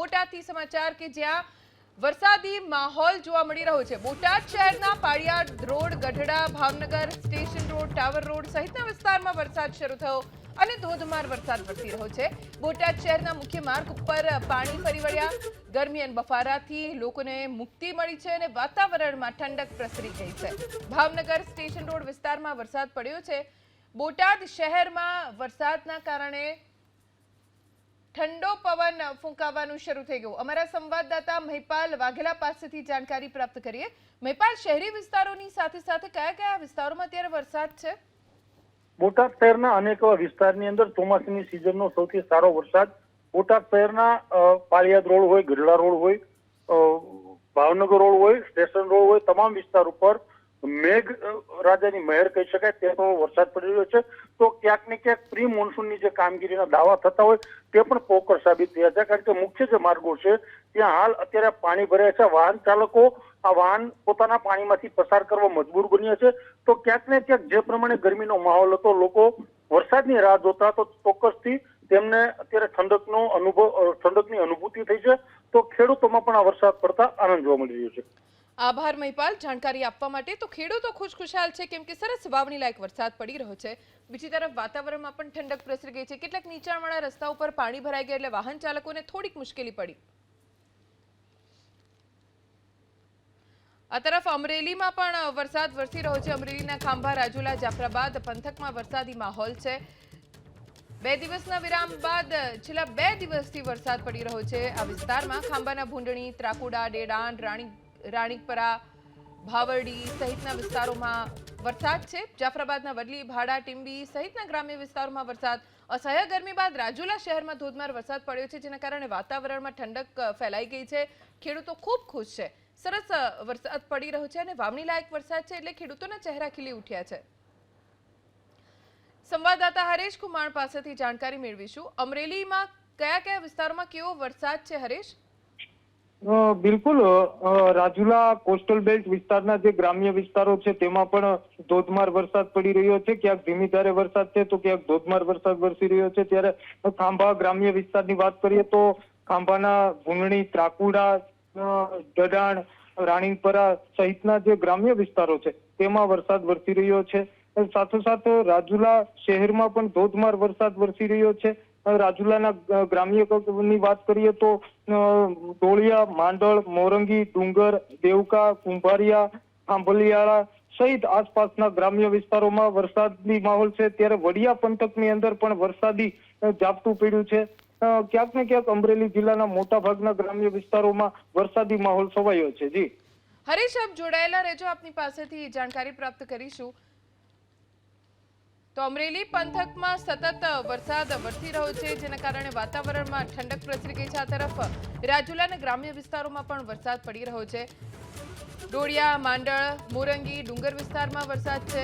બોટાદથી સમાચાર કે જ્યાં વરસાદી માહોલ જોવા મળી રહ્યો છે. બોટાદ શહેરના Paliyad road, Gadhada, Bhavnagar station road, tower road સહિતના વિસ્તારમાં વરસાદ શરૂ થયો અને ધોધમાર વરસાદ વરસી રહ્યો છે. બોટાદ શહેરના મુખ્ય માર્ગ ઉપર પાણી ફરી વળ્યા. ગરમી અને બફારાથી લોકોને મુક્તિ મળી છે અને વાતાવરણમાં ઠંડક પ્રસરી ગઈ છે. ભાવનગર સ્ટેશન રોડ વિસ્તારમાં વરસાદ પડ્યો છે. બોટાદ શહેરમાં વરસાદના કારણે ઠંડો પવન ફૂંકાવાનું શરૂ થઈ ગયું. અમારા સંવાદદાતા મહિપાલ વાઘેલા પાસેથી જાણકારી પ્રાપ્ત કરીએ. મહિપાલ, શહેરી વિસ્તારોની સાથે સાથે કયા કયા વિસ્તારોમાં અત્યારે વરસાદ છે? બોટાદ શહેરના અનેક વિસ્તારની અંદર ચોમાસાની સિઝનનો સૌથી સારો વરસાદ. બોટાદ શહેરના પાળિયાદ રોડ હોય, ગઢડા રોડ હોય ભાવનગર રોડ હોય, સ્ટેશન રોડ હોય, તમામ વિસ્તાર ઉપર મેઘ રાજાની મહેર કહી શકાય તેનો વરસાદ પડી રહ્યો છે. તો ક્યાંક ને ક્યાંક પ્રી મોન્સૂનની જે કામગીરીના દાવા થતા હોય, તે પણ પોકર સાબિત થયા છે. કારણ કે મુખ્ય જે માર્ગો છે, ત્યાં હાલ અત્યારે પાણી ભરાયા છે. વાહન ચાલકો આ વાહન પોતાના પાણીમાંથી પસાર કરવા મજબૂર બન્યા છે. તો ક્યાંક ને ક્યાંક જે પ્રમાણે ગરમીનો માહોલ હતો, લોકો વરસાદની રાહ જોતા તો ચોક્કસથી તેમને અત્યારે ઠંડકનો અનુભવ ઠંડકની અનુભૂતિ થઈ છે. તો ખેડૂતોમાં પણ આ વરસાદ પડતા આનંદ જોવા મળી રહ્યો છે. આભાર મહિપાલ. જાણકારી આપવા માટે તો ખેડૂતો ખુશખુશાલ છે, કેમ કે સરસ વાવણી લાયક વરસાદ પડી રહ્યો છે. બીજી તરફ વાતાવરણમાં પણ ઠંડક પ્રસરી ગઈ છે. કેટલાક નીચાણવાળા રસ્તા ઉપર પાણી ભરાઈ ગયા એટલે વાહન ચાલકોને થોડીક મુશ્કેલી પડી. આ તરફ અમરેલીમાં પણ વરસાદ વરસી રહ્યો છે. અમરેલીના ખાંભા, રાજુલા, જાફરાબાદ પંથકમાં વરસાદી માહોલ છે. બે દિવસના વિરામ બાદ છેલ્લા બે દિવસથી વરસાદ પડી રહ્યો છે. આ વિસ્તારમાં ખાંભાના ભૂંડણી, ત્રાકુડા, ડેડાણ, રાણી રાણીપરા, ભાવરડી સહિતના વિસ્તારોમાં વરસાદ છે. જાફરાબાદના વડલી, ભાડા, ટીંબી સહિતના ગ્રામ્ય વિસ્તારોમાં વરસાદ. અસહ્ય ગરમી બાદ રાજુલા શહેરમાં ધોધમાર વરસાદ પડ્યો છે, જેના કારણે વાતાવરણમાં ઠંડક ફેલાઈ ગઈ છે. ખેડૂતો ખૂબ ખુશ છે. સરસ વરસાદ પડી રહ્યો છે અને વાવણી લાયક વરસાદ છે એટલે ખેડૂતોના ચહેરા ખીલી ઉઠ્યા છે. સંવાદદાતા હરેશ કુમાર પાસેથી જાણકારી મેળવીશું. અમરેલીમાં કયા કયા વિસ્તારોમાં કેવો વરસાદ છે, હરેશ? બિલકુલ રાજુલા કોસ્ટલ બેલ્ટ વિસ્તારના જે ગ્રામ્ય વિસ્તારો છે, તેમાં પણ ધોધમાર વરસાદ પડી રહ્યો છે. ક્યાંક ધીમી ધારે વરસાદ છે, તો ક્યાંક ધોધમાર વરસાદ વરસી રહ્યો છે. ત્યારે ખાંભા ગ્રામ્ય વિસ્તારની વાત કરીએ તો ખાંભાના ભૂંગણી ત્રાકુડા દડાણ, રાણીપરા સહિતના જે ગ્રામ્ય વિસ્તારો છે, તેમાં વરસાદ વરસી રહ્યો છે. સાથોસાથ રાજુલા શહેરમાં પણ ધોધમાર વરસાદ વરસી રહ્યો છે. રાજુલાના ગ્રામ્યની વાત કરીએ તો ડોળિયા, માંડળ, મોરંગી, ડુંગર, દેવકા, કુંભારિયા આંબલિયાળા સહિત આસપાસના ગ્રામ્ય વિસ્તારોમાં વરસાદની માહોલ છે. ત્યારે વડિયા પંથકની અંદર પણ વરસાદી ઝાપટું પડ્યું છે. ક્યાંક ને ક્યાંક અમરેલી જિલ્લાના મોટા ભાગના ગ્રામ્ય વિસ્તારોમાં વરસાદી માહોલ છવાયો છે. જી. હરીશ, આપ જોડાયેલા રહેજો. આપની પાસેથી જાણકારી પ્રાપ્ત કરીશું. તો અમરેલી પંથકમાં સતત વરસાદ વરસી રહ્યો છે, જેના કારણે વાતાવરણમાં ઠંડક પ્રસરી ગઈ છે. આ તરફ રાજુલા અને ગ્રામ્ય વિસ્તારોમાં પણ વરસાદ પડી રહ્યો છે. ડોળિયા, માંડળ, મોરંગી, ડુંગર વિસ્તારમાં વરસાદ છે.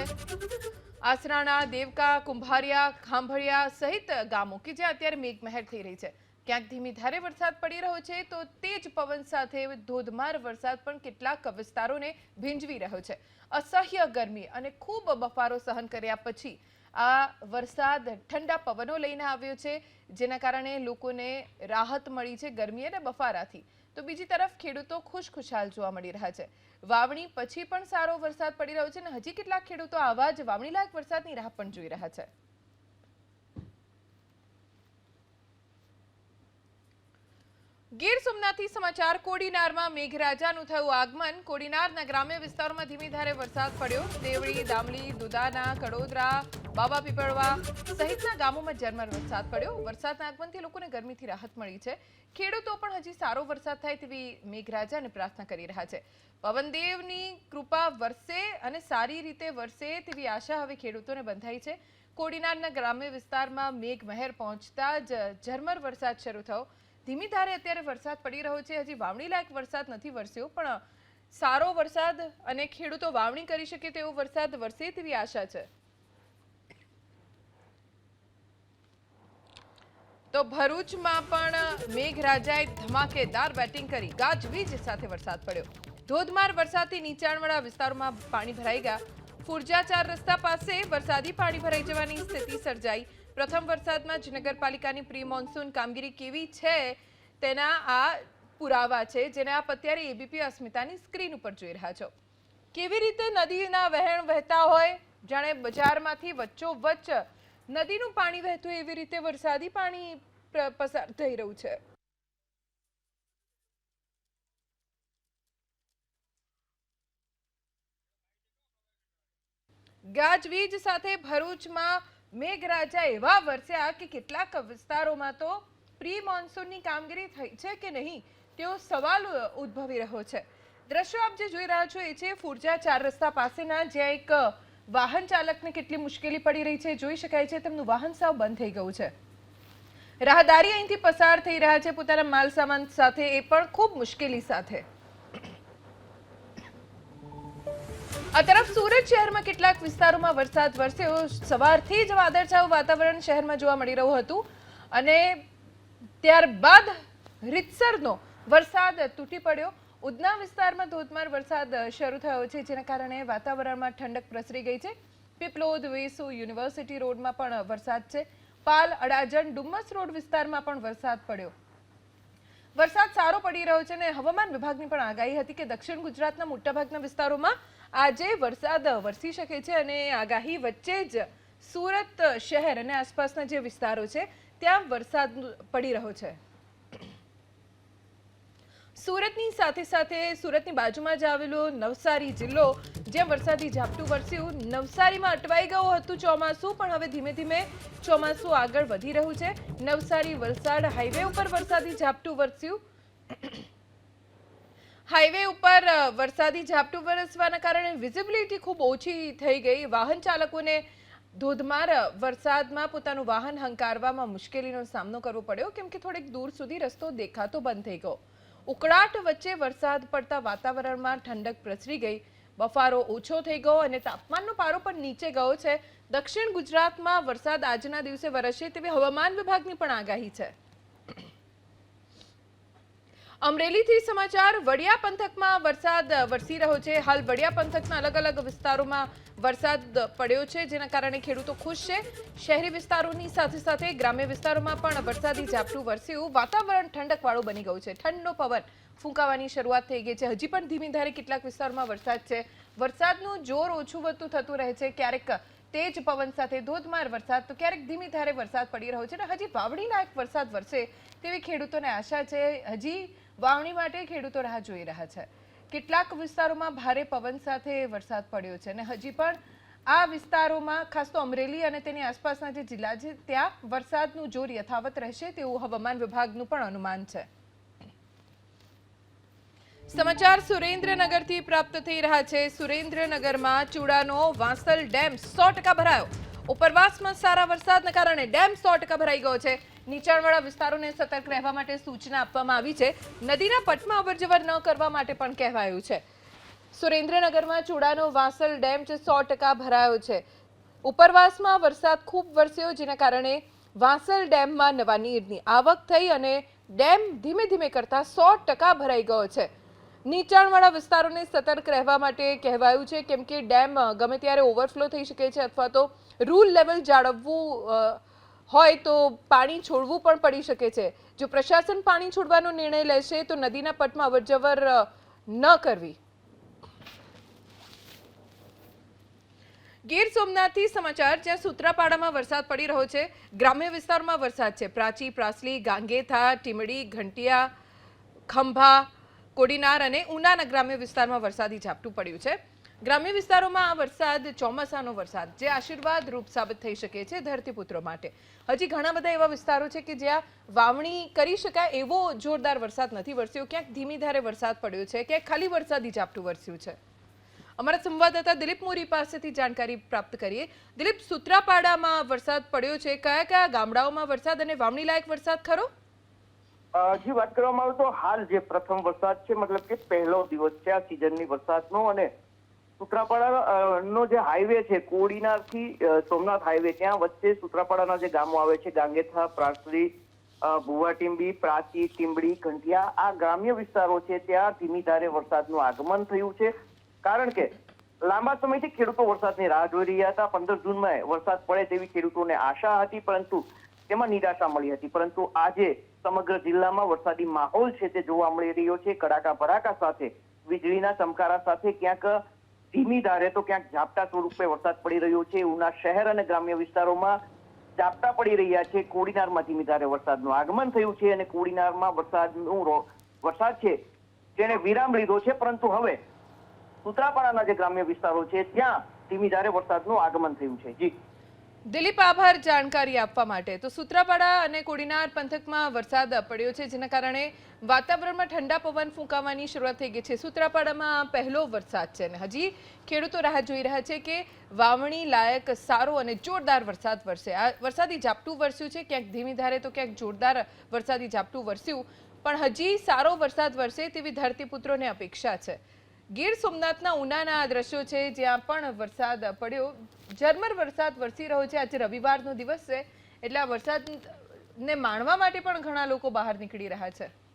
આસરાણા, દેવકા, કુંભારિયા, ખાંભળિયા સહિત ગામો કે જ્યાં અત્યારે મેઘમહેર થઈ રહી છે. ક્યાંક ધીમી ધારે વરસાદ પડી રહ્યો છે, તો તેજ પવન સાથે ધોધમાર વરસાદ પણ કેટલાક વિસ્તારોને ભીંજવી રહ્યો છે. અસહ્ય ગરમી અને ખૂબ બફારો સહન કર્યા પછી આ વરસાદ ઠંડા પવનો લઈને આવ્યો છે, જેના કારણે લોકોને રાહત મળી છે ગરમી અને બફારાથી. તો બીજી તરફ ખેડૂતો ખુશખુશાલ જોવા મળી રહ્યા છે. વાવણી પછી પણ સારો વરસાદ પડી રહ્યો છે અને હજી કેટલાક ખેડૂતો આવા જ વાવણી લાયક વરસાદની રાહ પણ જોઈ રહ્યા છે. ગીર સોમનાથથી સમાચાર, કોડીનારમાં મેઘરાજાનું થયું આગમન. કોડીનારના ગ્રામ્ય વિસ્તારોમાં ધીમી ધારે વરસાદ પડ્યો. દેવળી, દામલી, દુદાના, કડોદરા, બાબા પીપળવા સહિતના ગામોમાં ઝરમર વરસાદ પડ્યો. વરસાદના આગમનથી લોકોને ગરમીથી રાહત મળી છે. ખેડૂતો પણ હજી સારો વરસાદ થાય તેવી મેઘરાજાને પ્રાર્થના કરી રહ્યા છે. પવનદેવની કૃપા વરસે અને સારી રીતે વરસે તેવી આશા હવે ખેડૂતોને બંધાઈ છે. કોડીનારના ગ્રામ્ય વિસ્તારમાં મેઘ મહેર પહોંચતા જ ઝરમર વરસાદ શરૂ થયો. ધીમી ધારે અત્યારે વરસાદ પડી રહ્યો છે. હજી વાવણી લાયક વરસાદ નથી વરસ્યો, પણ સારો વરસાદ અને ખેડૂતો વાવણી કરી શકે તેવો વરસાદ વરસે તેવી આશા છે. તો ભરૂચમાં પણ મેઘરાજાએ ધમાકેદાર બેટિંગ કરી. ગાજવીજ સાથે વરસાદ પડ્યો. ધોધમાર વરસાદથી નીચાણવાળા વિસ્તારોમાં પાણી ભરાઈ ગયા. ફુરજાચાર રસ્તા પાસે વરસાદી પાણી ભરાઈ જવાની સ્થિતિ સર્જાઈ. પ્રથમ વરસાદમાં જ નગરપાલિકાની પ્રી મોન્સૂન કામગીરી કેવી છે તેના આ પુરાવા છે, જેને આપ અત્યારે એબીપી અસ્મિતાની સ્ક્રીન ઉપર જોઈ રહ્યા છો. કેવી રીતે નદીના વહેણ વહેતા હોય? જાણે બજારમાંથી વચ્ચો વચ્ચ નદીનું પાણી વહેતું એવી રીતે વરસાદી પાણી પસાર થઈ રહ્યું છે. ગાજવીજ સાથે ભરૂચમાં મેઘરાજા એવા વરસ્યા કે કેટલાક વિસ્તારોમાં તો પ્રી મોન્સૂનની કામગીરી થઈ છે કે નહીં, તેવો સવાલ ઉદ્ભવી રહ્યો છે. દ્રશ્યો આપ જે જોઈ રહ્યા છો એ છે, ફુરજા ચાર રસ્તા પાસેના જ્યાં એક વાહન ચાલકને કેટલી મુશ્કેલી પડી રહી છે, જોઈ શકાય છે તેમનું વાહન સાવ બંધ થઈ ગયું છે. રાહદારી અહીંથી પસાર થઈ રહ્યા છે પોતાના માલ સામાન સાથે, એ પણ ખૂબ મુશ્કેલી સાથે. આ તરફ સુરત શહેરમાં કેટલાક વિસ્તારોમાં વરસાદ વરસ્યો. સવારથી જ વાદળછાયું વાતાવરણ શહેરમાં જોવા મળી રહ્યું હતું. અને ત્યારબાદ રીતસરનો વરસાદ તૂટી પડ્યો. ઉધના વિસ્તારમાં ધોધમાર વરસાદ શરૂ થયો છે, જેના કારણે વાતાવરણમાં ઠંડક પ્રસરી ગઈ છે. પીપલોદ, વેસુ યુનિવર્સિટી રોડમાં પણ વરસાદ છે. પાલ, અડાજણ, ડુમ્મસ રોડ વિસ્તારમાં પણ વરસાદ પડ્યો. વરસાદ સારો પડી રહ્યો છે અને હવામાન વિભાગની પણ આગાહી હતી કે દક્ષિણ ગુજરાતના મોટાભાગના વિસ્તારોમાં આજે વરસાદ વરસી શકે છે અને આગાહી વચ્ચે જ સુરત શહેર અને આસપાસના જે વિસ્તારો છે, ત્યાં વરસાદ પડી રહ્યો છે. સુરતની સાથે સાથે સુરતની બાજુમાં જ આવેલો નવસારી જિલ્લો, જ્યાં વરસાદી ઝાપટું વરસ્યું. નવસારીમાં અટવાઈ ગયું હતું ચોમાસું, પણ હવે ધીમે ધીમે ચોમાસું આગળ વધી રહ્યું છે. નવસારી વલસાડ હાઈવે ઉપર વરસાદી ઝાપટું વરસ્યું. હાઈવે ઉપર વરસાદી ઝાપટું વરસવાના કારણે વિઝિબિલિટી ખૂબ ઓછી થઈ ગઈ. વાહન ચાલકોને ધોધમાર વરસાદમાં પોતાનું વાહન હંકારવામાં મુશ્કેલીનો સામનો કરવો પડ્યો, કેમ કે થોડીક દૂર સુધી રસ્તો દેખાતો બંધ થઈ ગયો. ઉકળાટ વચ્ચે વરસાદ પડતા વાતાવરણમાં ઠંડક પ્રસરી ગઈ. બફારો ઓછો થઈ ગયો અને તાપમાનનો પારો પણ નીચે ગયો છે. દક્ષિણ ગુજરાતમાં વરસાદ આજના દિવસે વરસશે તેવી હવામાન વિભાગની પણ આગાહી છે. અમરેલીથી સમાચાર, વડિયા પંથકમાં વરસાદ વરસી રહ્યો છે. હાલ વડિયા પંથકના અલગ અલગ વિસ્તારોમાં વરસાદ પડ્યો છે, જેના કારણે ખેડૂતો ખુશ છે. શહેરી વિસ્તારોની સાથે સાથે ગ્રામ્ય વિસ્તારોમાં પણ વરસાદી ઝાપટું વરસ્યું. વાતાવરણ ઠંડકવાળું બની ગયું છે. ઠંડો પવન ફૂંકાવાની શરૂઆત થઈ ગઈ છે. હજી પણ ધીમી ધારે કેટલાક વિસ્તારોમાં વરસાદ છે. વરસાદનું જોર ઓછું વધતું થતું રહે છે. ક્યારેક તેજ પવન સાથે ધોધમાર વરસાદ, તો ક્યારેક ધીમી ધારે વરસાદ પડી રહ્યો છે. અને હજી વાવણી લાયક વરસાદ વરસે તેવી ખેડૂતોને આશા છે. હજી વાવણી માટે ખેડૂતો રાહ જોઈ રહ્યા છે. કેટલાક વિસ્તારોમાં ભારે પવન સાથે વરસાદ પડ્યો છે અને હજી પણ આ વિસ્તારોમાં, ખાસ તો અમરેલી અને તેની આસપાસના જે જિલ્લા છે, ત્યાં વરસાદનું જોર યથાવત રહેશે તેવું હવામાન વિભાગનું પણ અનુમાન છે. સમાચાર સુરેન્દ્રનગરથી પ્રાપ્ત થઈ રહ્યા છે. સુરેન્દ્રનગરમાં ચૂડાનો વાંસલ ડેમ સો ટકા ભરાયો. ઉપરવાસમાં સારા વરસાદને કારણે ડેમ સો ટકા ભરાઈ ગયો છે. નીચાણવાળા વિસ્તારોને સતર્ક રહેવા માટે સૂચના આપવામાં આવી છે. નદીના પટમાં અવરજવર ન કરવા માટે પણ કહેવાયું છે. સુરેન્દ્રનગરમાં ચૂડાનો વાંસલ ડેમ છે, સો ટકા ભરાયો છે. ઉપરવાસમાં વરસાદ ખૂબ વરસ્યો, જેના કારણે વાંસલ ડેમમાં નવા નીરની આવક થઈ અને ડેમ ધીમે ધીમે કરતા સો ટકા ભરાઈ ગયો છે. નીચાણવાળા વિસ્તારોને સતર્ક રહેવા માટે કહેવાયું છે, કેમ કે ડેમ ગમે ત્યારે ઓવરફ્લો થઈ શકે છે અથવા તો રૂલ લેવલ જાળવવું હોય તો પાણી છોડવું પણ પડી શકે છે. જો પ્રશાસન પાણી છોડવાનો નિર્ણય લેશે, તો નદીના પટમાં અવરજવર ન કરવી. ગીર સોમનાથથી સમાચાર, જ્યાં સૂત્રાપાડામાં વરસાદ પડી રહ્યો છે. ગ્રામ્ય વિસ્તારમાં વરસાદ છે. પ્રાચી પ્રાસલી, ગાંગેથા, ટીમડી, ઘંટિયા, ખંભા કોડીનાર અને ઉનાના ગ્રામ્ય વિસ્તારમાં વરસાદી ઝાપટું પડ્યું છે. ગ્રામ્ય વિસ્તારોમાં આ વરસાદ ચોમાસાનો વરસાદ જે આશીર્વાદ રૂપ સાબિત થઈ શકે છે ધરતીપુત્રો માટે. હજી ઘણા બધા એવા વિસ્તારો છે કે જ્યાં વાવણી કરી શકાય એવો જોરદાર વરસાદ નથી વરસ્યો. ક્યાંક ધીમી ધારે વરસાદ પડ્યો છે, ક્યાંક ખાલી વરસાદી ઝાપટું વરસ્યું છે. અમારા સંવાદદાતા દિલીપ મોરી પાસેથી જાણકારી પ્રાપ્ત કરીએ. દિલીપ, સુત્રાપાડામાં વરસાદ પડ્યો છે. કયા કયા ગામડાઓમાં વરસાદ અને વાવણી લાયક વરસાદ ખરો? જી વાત કરવામાં આવે તો હાલ જે પ્રથમ વરસાદ છે, મતલબ કે પહેલો દિવસ છે આ સિઝનની વરસાદનો અને સુત્રાપાડા નો જે હાઈવે છે, કોડીનારથી થી સોમનાથ હાઈવે ત્યાં વચ્ચે સુત્રાપાડાના જે ગામો આવે છે, ગાંગેથા પ્રાસરી ભુવાટીંબી, પ્રાચી, ટીંબડી કંઠિયા આ ગ્રામ્ય વિસ્તારો છે, ત્યાં ધીમી ધારે વરસાદનું આગમન થયું છે. કારણ કે લાંબા સમયથી ખેડૂતો વરસાદની રાહ જોઈ રહ્યા હતા. પંદર જૂનમાં વરસાદ પડે તેવી ખેડૂતોને આશા હતી, પરંતુ તેમાં નિરાશા મળી હતી. પરંતુ આજે સમગ્ર જિલ્લામાં વરસાદી માહોલ છે તે જોવા મળી રહ્યો છે. કડાકા ભડાકા સાથે, વીજળીના ચમકારા સાથે ક્યાંક ધીમી ધારે તો ક્યાંક ઝાપટા સ્વરૂપે વરસાદ પડી રહ્યો છે. ઉના શહેર અને ગ્રામ્ય વિસ્તારોમાં ઝાપટા પડી રહ્યા છે. કોડીનારમાં ધીમી ધારે વરસાદનું આગમન થયું છે અને કોડીનારમાં વરસાદનું વરસાદ છે જેને વિરામ લીધો છે. પરંતુ હવે સુત્રાપાડાના જે ગ્રામ્ય વિસ્તારો છે, ત્યાં ધીમી ધારે વરસાદનું આગમન થયું છે. જી. દિલીપ આભાર જાણકારી આપવા માટે. તો સૂત્રાપાડા અને કોડીનાર પંથકમાં વરસાદ પડ્યો છે, જેના કારણે વાતાવરણમાં ઠંડા પવન ફૂંકાવાની શરૂઆત થઈ ગઈ છે. સૂત્રાપાડામાં પહેલો વરસાદ છે અને હજી ખેડૂતો રાહ જોઈ રહ્યા છે કે વાવણી લાયક સારો અને જોરદાર વરસાદ વરસે. આ વરસાદી ઝાપટું વરસ્યું છે, ક્યાંક ધીમી ધારે તો ક્યાંક જોરદાર વરસાદી ઝાપટું વરસ્યું, પણ હજી સારો વરસાદ વરસે તેવી ધરતીપુત્રોને અપેક્ષા છે. ગીર સોમનાથના ઉનાના આ દ્રશ્યો છે, જ્યાં પણ વરસાદ પડ્યો. ઝરમર વરસાદ વરસી રહ્યો છે. આજે રવિવારનો દિવસ છે. એટલે આ વરસાદને માણવા માટે પણ ઘણા લોકો બહાર નીકળી રહ્યા છે.